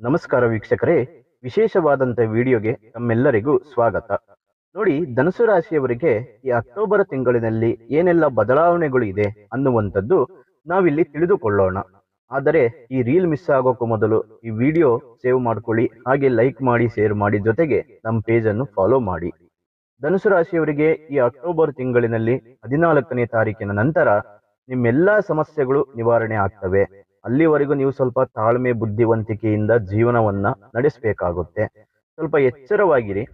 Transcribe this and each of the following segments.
ನಮಸ್ಕಾರ ವೀಕ್ಷಕರೇ. ವಿಶೇಷವಾದಂತ ವಿಡಿಯೋಗೆ ತಮ್ಮೆಲ್ಲರಿಗೂ ಸ್ವಾಗತ. ನೋಡಿ, ಧನುಸು ರಾಶಿಯವರಿಗೆ ಈ ಅಕ್ಟೋಬರ್ ತಿಂಗಳಿನಲ್ಲಿ ಏನೆಲ್ಲ ಬದಲಾವಣೆಗಳು ಇದೆ ಅನ್ನುವಂಥದ್ದು ನಾವಿಲ್ಲಿ ತಿಳಿದುಕೊಳ್ಳೋಣ. ಆದರೆ, ಈ ರೀಲ್ ಮಿಸ್ ಆಗೋಕ್ಕೂ ಮೊದಲು ಈ ವಿಡಿಯೋ ಸೇವ್ ಮಾಡ್ಕೊಳ್ಳಿ, ಹಾಗೆ ಲೈಕ್ ಮಾಡಿ, ಶೇರ್ ಮಾಡಿ ಜೊತೆಗೆ ನಮ್ಮ ಪೇಜ್ ಅನ್ನು ಫಾಲೋ ಮಾಡಿ. ಧನುಸು ರಾಶಿಯವರಿಗೆ ಈ ಅಕ್ಟೋಬರ್ ತಿಂಗಳಿನಲ್ಲಿ ಹದಿನಾಲ್ಕನೇ ತಾರೀಕಿನ ನಂತರ ನಿಮ್ಮೆಲ್ಲಾ ಸಮಸ್ಯೆಗಳು ನಿವಾರಣೆ ಆಗ್ತವೆ. ಅಲ್ಲಿವರೆಗೂ ನೀವು ಸ್ವಲ್ಪ ತಾಳ್ಮೆ, ಬುದ್ಧಿವಂತಿಕೆಯಿಂದ ಜೀವನವನ್ನ ನಡೆಸಬೇಕಾಗುತ್ತೆ. ಸ್ವಲ್ಪ ಎಚ್ಚರವಾಗಿರಿ.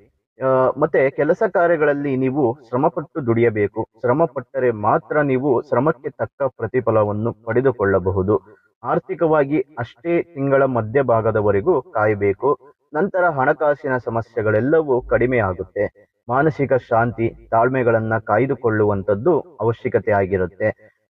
ಮತ್ತೆ ಕೆಲಸ ಕಾರ್ಯಗಳಲ್ಲಿ ನೀವು ಶ್ರಮಪಟ್ಟು ದುಡಿಯಬೇಕು. ಶ್ರಮ ಪಟ್ಟರೆ ಮಾತ್ರ ನೀವು ಶ್ರಮಕ್ಕೆ ತಕ್ಕ ಪ್ರತಿಫಲವನ್ನು ಪಡೆದುಕೊಳ್ಳಬಹುದು. ಆರ್ಥಿಕವಾಗಿ ಅಷ್ಟೇ ತಿಂಗಳ ಮಧ್ಯಭಾಗದವರೆಗೂ ಕಾಯಬೇಕು. ನಂತರ ಹಣಕಾಸಿನ ಸಮಸ್ಯೆಗಳೆಲ್ಲವೂ ಕಡಿಮೆ ಆಗುತ್ತೆ. ಮಾನಸಿಕ ಶಾಂತಿ, ತಾಳ್ಮೆಗಳನ್ನ ಕಾಯ್ದುಕೊಳ್ಳುವಂಥದ್ದು ಅವಶ್ಯಕತೆ ಆಗಿರುತ್ತೆ.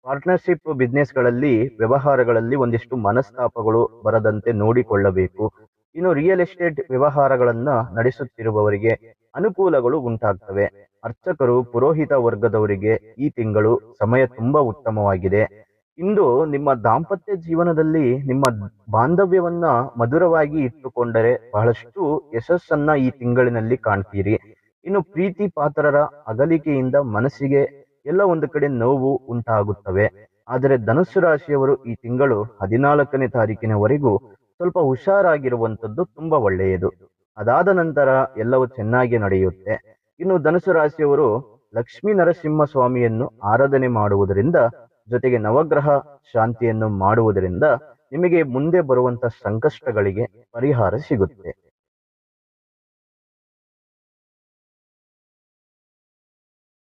ಪಾರ್ಟ್ನರ್ಶಿಪ್ ಬಿಸ್ನೆಸ್ಗಳಲ್ಲಿ ವ್ಯವಹಾರಗಳಲ್ಲಿ ಒಂದಿಷ್ಟು ಮನಸ್ತಾಪಗಳು ಬರದಂತೆ ನೋಡಿಕೊಳ್ಳಬೇಕು. ಇನ್ನು ರಿಯಲ್ ಎಸ್ಟೇಟ್ ವ್ಯವಹಾರಗಳನ್ನ ನಡೆಸುತ್ತಿರುವವರಿಗೆ ಅನುಕೂಲಗಳು ಉಂಟಾಗ್ತವೆ. ಅರ್ಚಕರು, ಪುರೋಹಿತ ವರ್ಗದವರಿಗೆ ಈ ತಿಂಗಳು ಸಮಯ ತುಂಬಾ ಉತ್ತಮವಾಗಿದೆ. ಇಂದು ನಿಮ್ಮ ದಾಂಪತ್ಯ ಜೀವನದಲ್ಲಿ ನಿಮ್ಮ ಬಾಂಧವ್ಯವನ್ನ ಮಧುರವಾಗಿ ಇಟ್ಟುಕೊಂಡರೆ ಬಹಳಷ್ಟು ಯಶಸ್ಸನ್ನ ಈ ತಿಂಗಳಿನಲ್ಲಿ ಕಾಣ್ತೀರಿ. ಇನ್ನು ಪ್ರೀತಿ ಪಾತ್ರರ ಅಗಲಿಕೆಯಿಂದ ಮನಸ್ಸಿಗೆ ಎಲ್ಲ ಒಂದು ಕಡೆ ನೋವು ಉಂಟಾಗುತ್ತವೆ. ಆದರೆ ಧನುಸ್ಸು ರಾಶಿಯವರು ಈ ತಿಂಗಳು ಹದಿನಾಲ್ಕನೇ ತಾರೀಕಿನವರೆಗೂ ಸ್ವಲ್ಪ ಹುಷಾರಾಗಿರುವಂತದ್ದು ತುಂಬಾ ಒಳ್ಳೆಯದು. ಅದಾದ ನಂತರ ಎಲ್ಲವೂ ಚೆನ್ನಾಗಿ ನಡೆಯುತ್ತೆ. ಇನ್ನು ಧನುಸು ರಾಶಿಯವರು ಲಕ್ಷ್ಮೀ ನರಸಿಂಹ ಸ್ವಾಮಿಯನ್ನು ಆರಾಧನೆ ಮಾಡುವುದರಿಂದ, ಜೊತೆಗೆ ನವಗ್ರಹ ಶಾಂತಿಯನ್ನು ಮಾಡುವುದರಿಂದ ನಿಮಗೆ ಮುಂದೆ ಬರುವಂತ ಸಂಕಷ್ಟಗಳಿಗೆ ಪರಿಹಾರ ಸಿಗುತ್ತೆ.